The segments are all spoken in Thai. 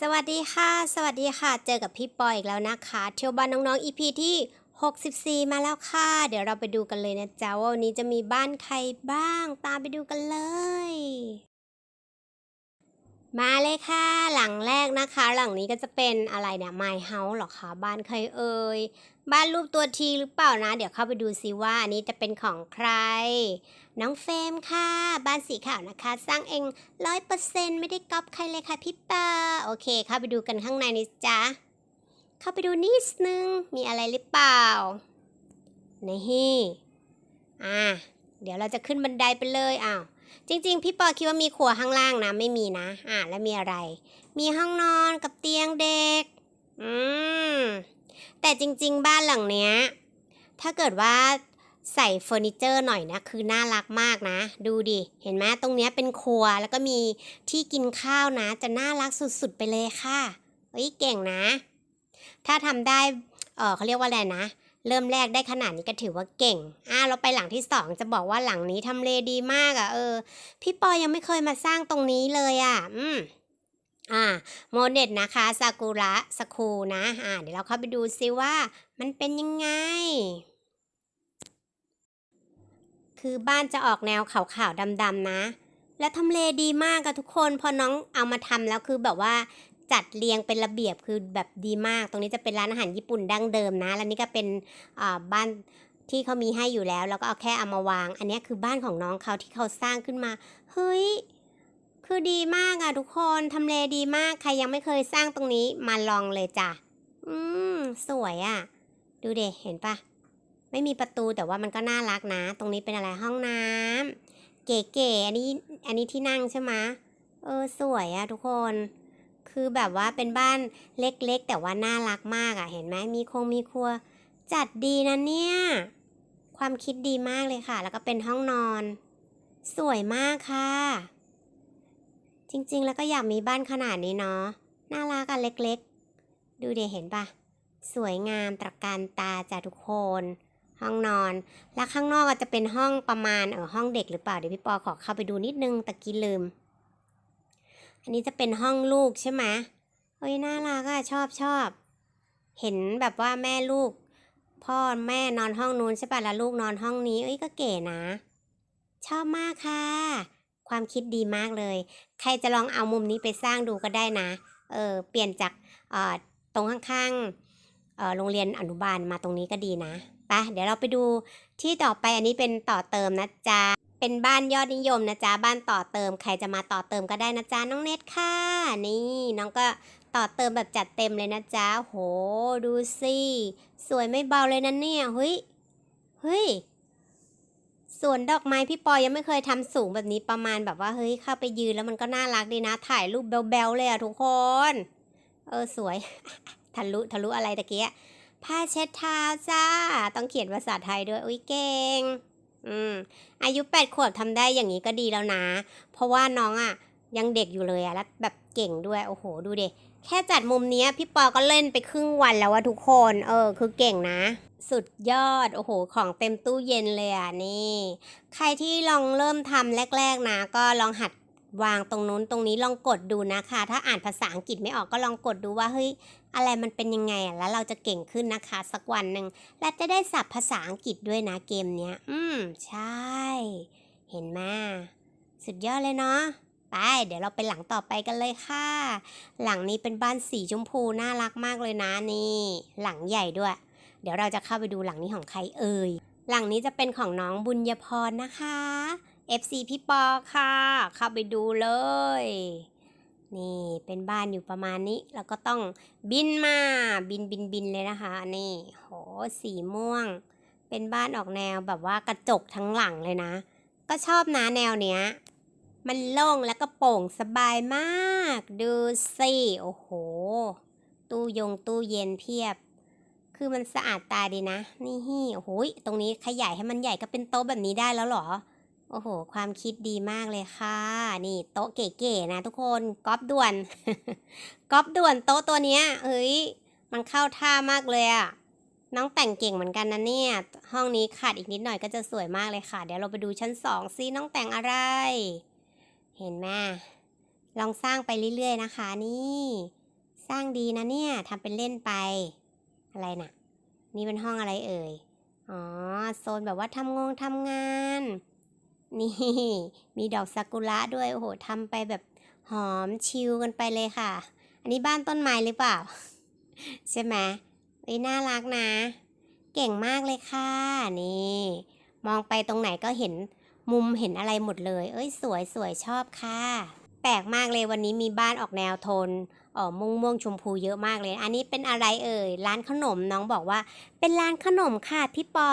สวัสดีค่ะ สวัสดีค่ะ เจอกับพี่ปอยอีกแล้วนะคะ เที่ยวบ้านน้องๆ EP ที่ 64 มาแล้วค่ะ เดี๋ยวเราไปดูกันเลยนะจ๊ะว่าวันนี้จะมีบ้านใครบ้าง ตามไปดูกันเลย มาเลยค่ะ หลังแรกนะคะ หลังนี้ก็จะเป็นอะไรเนี่ย My House หรอคะ บ้านใครเอ่ย บ้านรูปตัวทีหรือเปล่านะ เดี๋ยวเข้าไปดูซิว่าอันนี้จะเป็นของใคร น้องเฟมค่ะ บ้านสีขาวนะคะ สร้างเองร้อยเปอร์เซ็นไม่ได้ก๊อปใครเลยค่ะพี่ปาโอเค เข้าไปดูกันข้างในนี่จ๊ะเข้าไปดูนิดนึง มีอะไรหรือเปล่า นี่ อะ เดี๋ยวเราจะขึ้นบันไดไปเลย อ้าว จริง ๆ พี่ปอคิดว่ามีครัวข้างล่างนะ ไม่มีนะ อะแล้วมีอะไร มีห้องนอนกับเตียงเด็ก อืม แต่จริง ๆ บ้านหลังเนี้ย ถ้าเกิดว่าใส่เฟอร์นิเจอร์หน่อยนะ คือน่ารักมากนะ ดูดิ เห็นไหมตรงเนี้ยเป็นครัวแล้วก็มีที่กินข้าวนะ จะน่ารักสุดๆไปเลยค่ะเฮ้ยเก่งนะ ถ้าทำได้ เออเขาเรียกว่าอะไรนะ เริ่มแรกได้ขนาดนี้ก็ถือว่าเก่ง อ่าเราไปหลังที่สองจะบอกว่าหลังนี้ทำเลดีมากอะ่ะ เออ พี่ปอยังไม่เคยมาสร้างตรงนี้เลยอะ่ะ อืมอ่าโมเดตนะคะซากุระสคูนะ อ่า เดี๋ยวเราเข้าไปดูซิว่า มันเป็นยังไง คือบ้านจะออกแนวขาวๆดำๆนะ และทำเลดีมากอะทุกคน พอน้องเอามาทำแล้วคือแบบว่า จัดเรียงเป็นระเบียบคือแบบดีมาก ตรงนี้จะเป็นร้านอาหารญี่ปุ่นดั้งเดิมนะ แล้วนี่ก็เป็นอ่าบ้านที่เขามีให้อยู่แล้ว แล้วก็เอาแค่เอามาวาง อันนี้คือบ้านของน้องเขาที่เขาสร้างขึ้นมา เฮ้ย คือดีมากอะทุกคน ทำเลดีมาก ใครยังไม่เคยสร้างตรงนี้มาลองเลยจ้ะ อืม สวยอะดูเดเห็นปะไม่มีประตูแต่ว่ามันก็น่ารักนะ ตรงนี้เป็นอะไรห้องน้ำเก๋ๆ อันนี้ อันนี้ที่นั่งใช่ไหมเออ สวยอะทุกคน คือแบบว่าเป็นบ้านเล็กๆ แต่ว่าน่ารักมากอะเห็นไหมมีคงมีครัว จัดดีนะเนี่ย ความคิดดีมากเลยค่ะ แล้วก็เป็นห้องนอน สวยมากค่ะ จริงๆ แล้วก็อยากมีบ้านขนาดนี้เนาะ น่ารักอะเล็กๆ ดูเดี๋ยวเห็นปะสวยงามตระการตาจ้ะทุกคน ห้องนอน แล้วข้างนอกก็จะเป็นห้องประมาณเออห้องเด็กหรือเปล่า เดี๋ยวพี่ปอขอเข้าไปดูนิดนึงตะกี้ลืม อันนี้จะเป็นห้องลูกใช่ไหมเฮ้ยน่ารักอะชอบชอบ เห็นแบบว่าแม่ลูก พ่อแม่นอนห้องนู้นใช่ป่ะแล้วลูกนอนห้องนี้เอ้ยก็เก๋นะ ชอบมากค่ะ ความคิดดีมากเลย ใครจะลองเอามุมนี้ไปสร้างดูก็ได้นะ เออเปลี่ยนจากเอ่อตรงข้างๆเอ่อโรงเรียนอนุบาลมาตรงนี้ก็ดีนะไปเดี๋ยวเราไปดูที่ต่อไปอันนี้เป็นต่อเติมนะจ๊ะ เป็นบ้านยอดนิยมนะจ๊ะบ้านต่อเติม ใครจะมาต่อเติมก็ได้นะจ๊ะน้องเน็ตค่ะ นี่น้องก็ต่อเติมแบบจัดเต็มเลยนะจ๊ะโหดูสิสวยไม่เบาเลยนะเนี่ยเฮ้ยเฮ้ยสวนดอกไม้พี่ปอยังไม่เคยทำสูงแบบนี้ประมาณแบบว่าเฮ้ยเข้าไปยืนแล้วมันก็น่ารักดีนะ ถ่ายรูปแบลๆเลยอะทุกคน เออสวยทะลุทะลุอะไรตะเกียผ้าเช็ดเท้าจ้า ต้องเขียนภาษาไทยด้วยอุ้ยเก่ง อืม อายุแปดขวบทำได้อย่างนี้ก็ดีแล้วนะ เพราะว่าน้องอะยังเด็กอยู่เลยอะแล้วแบบเก่งด้วย โอ้โห ดูเด็แค่จัดมุมเนี้ยพี่ปอก็เล่นไปครึ่งวันแล้วว่าทุกคน เออ คือเก่งนะ สุดยอด โอ้โห ของเต็มตู้เย็นเลยอะนี่ ใครที่ลองเริ่มทำแรก ๆนะ ก็ลองหัด วางตรงนู้นตรงนี้ลองกดดูนะคะ ถ้าอ่านภาษาอังกฤษไม่ออกก็ลองกดดูว่าเฮ้ยอะไรมันเป็นยังไงแล้วเราจะเก่งขึ้นนะคะ สักวันหนึ่งและจะได้ศัพท์ภาษาอังกฤษด้วยนะเกมเนี้ย อืมใช่ เห็นไหมสุดยอดเลยเนาะไปเดี๋ยวเราไปหลังต่อไปกันเลยค่ะ หลังนี้เป็นบ้านสีชมพูน่ารักมากเลยนะนี่ หลังใหญ่ด้วย เดี๋ยวเราจะเข้าไปดูหลังนี้ของใครเอ่ยหลังนี้จะเป็นของน้องบุญยพรนะคะ FC พี่ปอค่ะ เข้าไปดูเลย นี่เป็นบ้านอยู่ประมาณนี้ แล้วก็ต้องบินมาบินบินบินเลยนะคะ นี่โหสีม่วง เป็นบ้านออกแนวแบบว่ากระจกทั้งหลังเลยนะ ก็ชอบนะแนวเนี้ย มันโล่งแล้วก็โปร่งสบายมาก ดูสิโอ้โห ตู้ยงตู้เย็นเพียบคือมันสะอาดตาดีนะ นี่ฮี่โอ้โหยตรงนี้ขยายให้มันใหญ่ก็เป็นโต๊ะแบบนี้ได้แล้วหรอ โอ้โห ความคิดดีมากเลยค่ะ นี่โต๊ะเก๋ๆนะทุกคนก๊อปด่วนก๊อปด่วนโต๊ะตัวเนี้ยเฮ้ย มันเข้าท่ามากเลยอะน้องแต่งเก่งเหมือนกันนะเนี่ย ห้องนี้ขาดอีกนิดหน่อยก็จะสวยมากเลยค่ะ เดี๋ยวเราไปดูชั้นสองซิน้องแต่งอะไร เห็นไหมลองสร้างไปเรื่อยๆนะคะ นี่ สร้างดีนะเนี่ยทำเป็นเล่นไป อะไรน่ะ นี่เป็นห้องอะไรเอ่ย อ๋อ โซนแบบว่าทำงงทำงาน นี่ มีดอกซากุระด้วยโอ้โหทำไปแบบหอมชิลกันไปเลยค่ะ อันนี้บ้านต้นไม้หรือเปล่า ใช่ไหมเอ้ยน่ารักนะ เก่งมากเลยค่ะ นี่ มองไปตรงไหนก็เห็นมุมเห็นอะไรหมดเลย เอ้ยสวยสวยชอบค่ะ แปลกมากเลยวันนี้มีบ้านออกแนวโทน ออม่วงม่วงชมพูเยอะมากเลย อันนี้เป็นอะไรเอ่ย ร้านขนมน้องบอกว่า เป็นร้านขนมค่ะพี่ปอ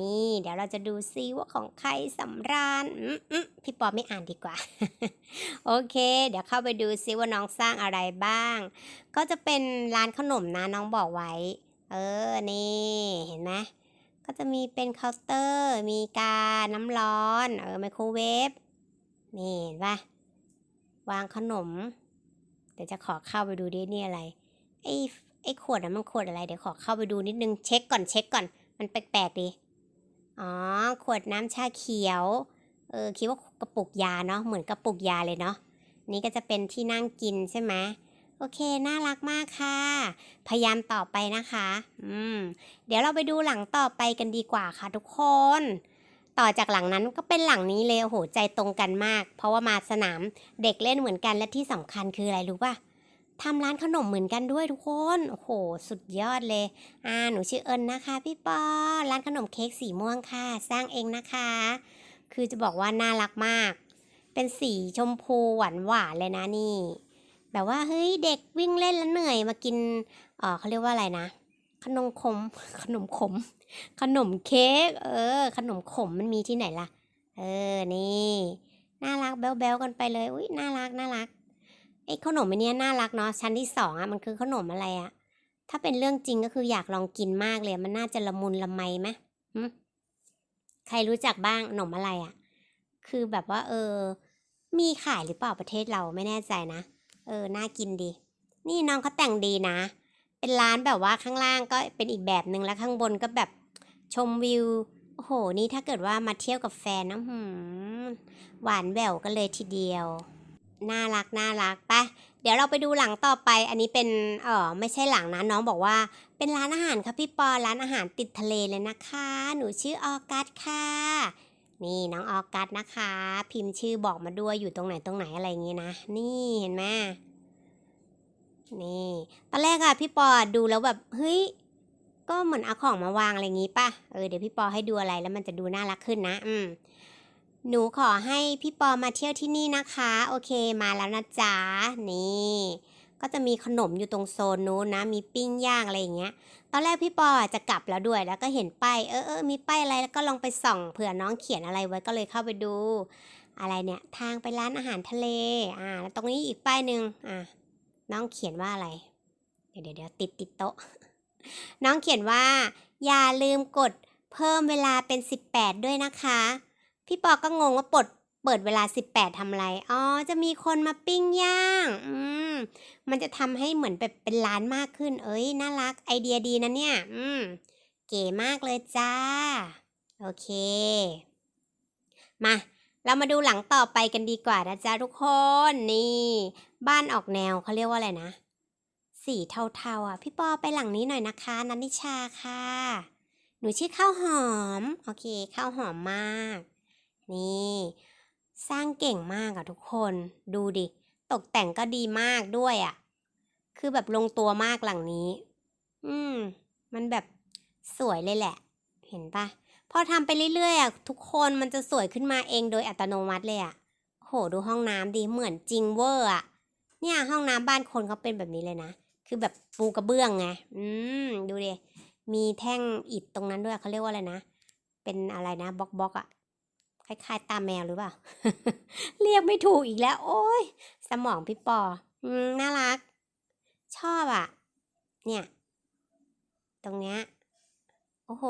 นี่ เดี๋ยวเราจะดูซิว่าของใครสำราญพี่ปอไม่อ่านดีกว่า โอเค เดี๋ยวเข้าไปดูซิว่าน้องสร้างอะไรบ้าง ก็จะเป็นร้านขนมนะน้องบอกไว้ เออ นี่เห็นไหมก็จะมีเป็นเคาน์เตอร์ มีกา น้ำร้อน เออไมโครเวฟ นี่เห็นปะวางขนม ดี๋ยวจะขอเข้าไปดูดินี่อะไร ไอ้ไอ้ขวดนั้นมันขวดอะไร เดี๋ยวขอเข้าไปดูนิดนึงเช็คก่อนเช็คก่อน มันแปลกๆดีอ๋อ ขวดน้ำชาเขียว เออคิดว่ากระปุกยาเนาะ เหมือนกระปุกยาเลยเนาะ นี่ก็จะเป็นที่นั่งกินใช่ไหมโอเค น่ารักมากค่ะ พยายามต่อไปนะคะ อืม เดี๋ยวเราไปดูหลังต่อไปกันดีกว่าค่ะทุกคน ต่อจากหลังนั้นก็เป็นหลังนี้เลยโอ้โหใจตรงกันมาก เพราะว่ามาสนามเด็กเล่นเหมือนกันและที่สำคัญคืออะไรรู้ป่ะทำร้านขนมเหมือนกันด้วยทุกคนโอ้โห สุดยอดเลยอ่าหนูชื่อเอิญนะคะ พี่ปอร้านขนมเค้กสีม่วงค่ะ สร้างเองนะคะ คือจะบอกว่าน่ารักมาก เป็นสีชมพูหวานหวานๆเลยนะนี่ แบบว่าเฮ้ยเด็กวิ่งเล่นแล้วเหนื่อยมากินเออเขาเรียกว่าอะไรนะ ขนมขม ขนมขม ขนมเค้ก เออ ขนมขมมันมีที่ไหนล่ะ เออ นี่ น่ารักแบ๊วๆกันไปเลย อุ้ยน่ารัก น่ารัก ไอ้ขนมอันเนี้ยน่ารักเนาะ ชั้นที่สองอะ มันคือขนมอะไรอะ ถ้าเป็นเรื่องจริงก็คืออยากลองกินมากเลย มันน่าจะละมุนละไมไหมใครรู้จักบ้างขนมอะไรอะ คือแบบว่า เออ มีขายหรือเปล่าประเทศเราไม่แน่ใจนะ เออ น่ากินดี นี่น้องเขาแต่งดีนะ เป็นร้านแบบว่าข้างล่างก็เป็นอีกแบบหนึ่งแล้วข้างบนก็แบบชมวิว โอ้โห นี่ถ้าเกิดว่ามาเที่ยวกับแฟนนะหืมหวานแหววกันเลยทีเดียว น่ารักน่ารักไปะเดี๋ยวเราไปดูหลังต่อไป อันนี้เป็นเออไม่ใช่หลังนะน้องบอกว่า เป็นร้านอาหารค่ะพี่ปอร้านอาหารติดทะเลเลยนะคะ หนูชื่อออกัสค่ะ นี่น้องออกัสนะคะ พิมพ์ชื่อบอกมาด้วยอยู่ตรงไหนตรงไหนอะไรอย่างงี้นะ นี่เห็นไหม นี่ตอนแรกอะพี่ปอดูแล้วแบบเฮ้ยก็เหมือนเอาของมาวางอะไรอย่างงี้ป่ะเออเดี๋ยวพี่ปอให้ดูอะไรแล้วมันจะดูน่ารักขึ้นนะ อืมหนูขอให้พี่ปอมาเที่ยวที่นี่นะคะ โอเคมาแล้วนะจ๊ะนี่ก็จะมีขนมอยู่ตรงโซนนู้นนะ มีปิ้งย่างอะไรอย่างเงี้ย ตอนแรกพี่ปอจะกลับแล้วด้วย แล้วก็เห็นป้าย เออเออมีป้ายอะไร แล้วก็ลองไปส่องเผื่อน้องเขียนอะไรไว้ก็เลยเข้าไปดู อะไรเนี่ย ทางไปร้านอาหารทะเล อ่า แล้วตรงนี้อีกป้ายหนึ่งอ่า น้องเขียนว่าอะไร เดี๋ยวเดี๋ยวติดติดโต๊ะ น้องเขียนว่า อย่าลืมกดเพิ่มเวลาเป็น 18 ด้วยนะคะ พี่ปอก็งงว่าปลดเปิดเวลา 18ทำอะไร อ๋อ จะมีคนมาปิ้งย่าง อืม มันจะทำให้เหมือนแบบเป็นร้านมากขึ้น เอ้ย น่ารัก ไอเดียดีนะเนี่ย อืม เก๋มากเลยจ้า โอเค มา เรามาดูหลังต่อไปกันดีกว่านะจ๊ะทุกคนนี่ บ้านออกแนวเขาเรียกว่าอะไรนะ สีเทาๆอะ พี่ปอไปหลังนี้หน่อยนะคะนันนิชาค่ะ หนูชื่อข้าวหอม โอเคข้าวหอมมาก นี่ สร้างเก่งมากอะทุกคนดูดิ ตกแต่งก็ดีมากด้วยอะ คือแบบลงตัวมากหลังนี้ อืม มันแบบสวยเลยแหละ เห็นปะ พอทำไปเรื่อยๆอะทุกคนมันจะสวยขึ้นมาเองโดยอัตโนมัติเลยอะโหดูห้องน้ำดีเหมือนจริงเวอร์อะเนี่ยห้องน้ำบ้านคนเขาเป็นแบบนี้เลยนะ คือแบบปูกระเบื้องไง อืมดูดิ มีแท่งอิฐตรงนั้นด้วยเขาเรียกว่าอะไรนะ เป็นอะไรนะบล็อกบล็อกอะคล้ายๆตาแมวหรือเปล่า เรียกไม่ถูกอีกแล้ว โอ้ยสมองพี่ปอ อืมน่ารัก ชอบอะ เนี่ย ตรงเนี้ย โอ้โห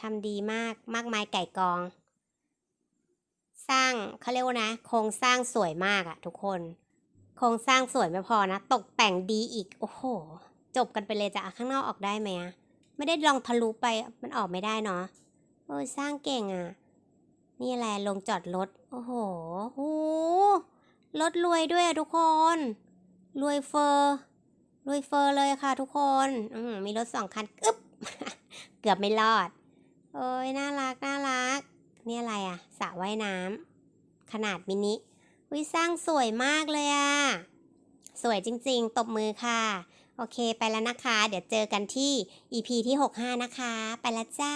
ทำดีมากมากมายไก่กอง สร้างเขาเรียกว่านะ โครงสร้างสวยมากอะทุกคน โครงสร้างสวยไม่พอนะ ตกแต่งดีอีก โอ้โห จบกันไปเลยจะข้างนอกออกได้ไหมอะไม่ได้ลองทะลุไปมันออกไม่ได้เนาะโอ้ยสร้างเก่งอะนี่อะไรลงจอดรถ โอ้โหโหรถรวยด้วยอะทุกคน รวยเฟอร์รวยเฟอร์เลยค่ะทุกคน อืมีรถสองคัน อึ๊บ เกือบไม่รอด โอ้ยน่ารักน่ารัก นี่อะไรอะสระว่ายน้ำขนาดมินิวิสร้างสวยมากเลยอะสวยจริง ๆ ตบมือค่ะ โอเคไปแล้วนะคะ เดี๋ยวเจอกันที่ EP ที่ 65 นะคะ ไปแล้วจ้า